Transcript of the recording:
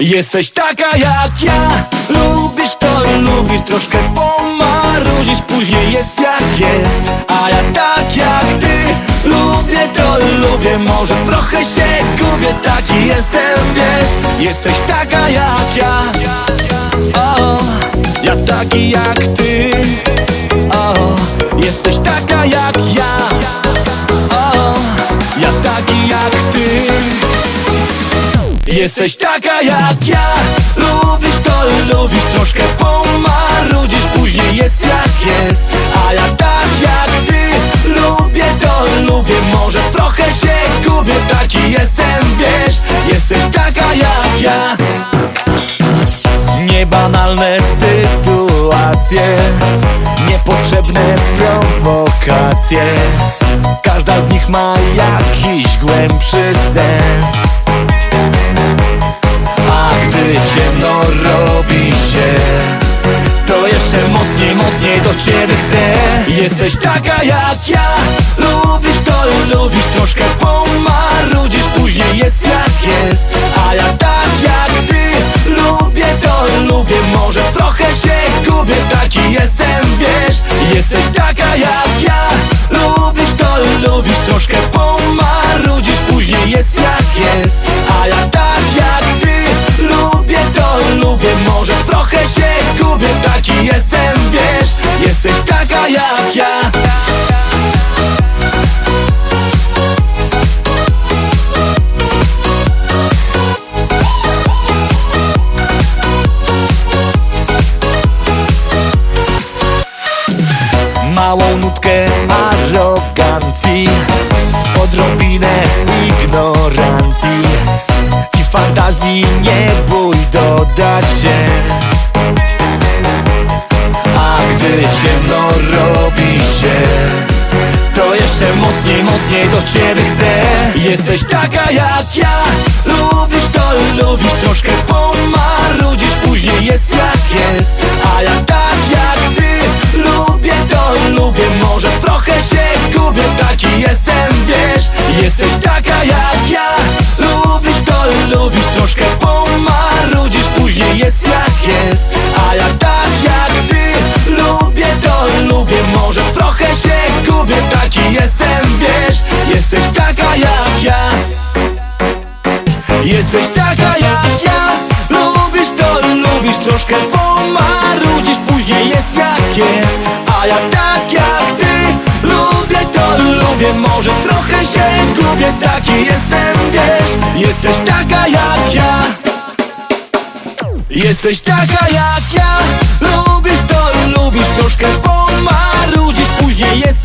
Jesteś taka jak ja. Lubisz to, lubisz troszkę pomarudzić. Później jest jak jest A ja tak jak ty. Lubię to, lubię Może trochę się gubię. Taki jestem, wiesz. Jesteś taka jak ja. O, Ja taki jak ty. O, Jesteś taka jak ja Jesteś taka jak ja. Lubisz to, lubisz troszkę pomarudzić Później jest jak jest. A ja tak jak ty Lubię to, lubię Może trochę się gubię Taki jestem, wiesz. Jesteś taka jak ja. Niebanalne sytuacje Niepotrzebne prowokacje. Każda z nich ma jakiś głębszy sens robi się? To jeszcze mocniej, mocniej do ciebie chcę. Jesteś taka jak ja. Lubisz to, lubisz troszkę pomarudzisz. Później jest jak jest. A ja tak jak ty. Lubię to, lubię. Może trochę się gubię. Taki jestem, wiesz. Jesteś taka jak ja. Lubisz to, lubisz troszkę pomarudzisz. Później jest jak jest Małą nutkę arogancji. Odrobinę ignorancji I fantazji nie bój dodać się. A gdy ciemno robi się To jeszcze mocniej, mocniej do ciebie chcę. Jesteś taka jak ja Lubisz to, lubisz troszkę pomarudzisz Później jest jak taka jak ja. Lubisz to, lubisz troszkę pomarudzisz. Później jest jak jest. A ja tak jak ty. Lubię to, lubię. Może trochę się gubię. Taki jestem, wiesz. Jesteś taka jak ja. Jesteś taka jak ja. Lubisz to, lubisz troszkę pomarudzić Później jest jak jest. A ja tak jak ty. Lubię to, lubię. Może trochę się gubię Taki jestem, wiesz. Jesteś taka jak ja. Jesteś taka jak ja. Lubisz to, lubisz troszkę pomarudzić. Później jest